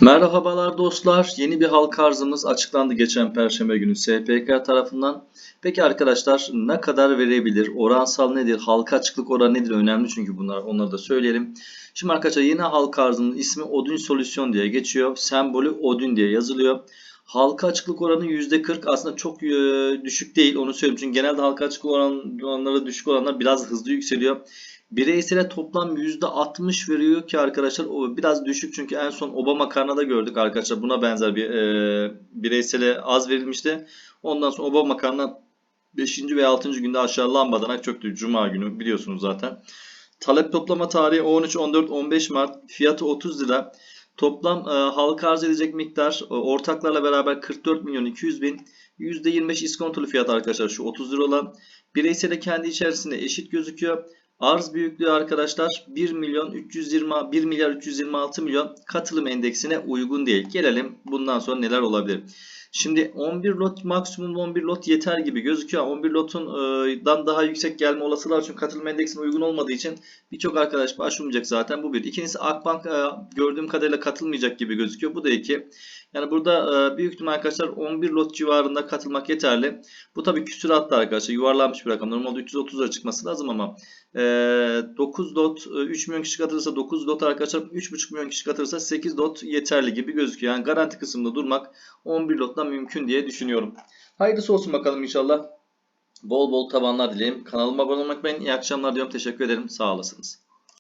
Merhabalar dostlar. Yeni bir halka arzımız açıklandı geçen Perşembe günü SPK tarafından. Peki arkadaşlar ne kadar verebilir? Oransal nedir? Halka açıklık oranı nedir? Önemli çünkü bunlar. Onları da söyleyelim. Şimdi arkadaşlar yeni halka arzının ismi Odin Solüsyon diye geçiyor. Sembolü Odin diye yazılıyor. Halka açıklık oranı %40 aslında çok e, düşük değil onu söyleyeyim. Çünkü genelde halka açıklık oran- oranları düşük olanlar biraz hızlı yükseliyor. Bireysele toplam %60 veriyor ki arkadaşlar o biraz düşük çünkü en son Obama karnada gördük arkadaşlar buna benzer bir e, bireysele az verilmişti. Ondan sonra Obama karnına 5. ve 6. günde aşağı lambadan çöktü Cuma günü biliyorsunuz zaten. Talep toplama tarihi 13, 14, 15 Mart fiyatı 30 lira. Toplam e, halka arz edecek miktar e, ortaklarla beraber 44 milyon 200 bin. %25 iskontolu fiyat arkadaşlar şu 30 lira olan. Bireysele kendi içerisinde eşit gözüküyor. Arz büyüklüğü arkadaşlar 1 milyon 320 1 milyar 326 milyon katılım endeksine uygun değil. Gelelim bundan sonra neler olabilir. Şimdi 11 lot maksimum 11 lot yeter gibi gözüküyor. 11 lotun e, daha yüksek gelme olasılığı var. Çünkü katılım endeksine uygun olmadığı için birçok arkadaş başvurmayacak zaten. Bu bir. İkincisi Akbank e, gördüğüm kadarıyla katılmayacak gibi gözüküyor. Bu da iki. Yani burada e, büyük ihtimal arkadaşlar 11 lot civarında katılmak yeterli. Bu tabii küsuratlı arkadaşlar. Yuvarlanmış bir rakam. Normalde 330 lira çıkması lazım ama e, 9 lot e, 3 milyon kişi katılırsa 9 lot arkadaşlar 3,5 milyon kişi katılırsa 8 lot yeterli gibi gözüküyor. Yani garanti kısmında durmak 11 lotla mümkün diye düşünüyorum. Hayırlısı olsun bakalım inşallah. Bol bol tabanlar dileyim. Kanalıma abone olmayı unutmayın. İyi akşamlar diyorum. Teşekkür ederim. Sağ olasınız.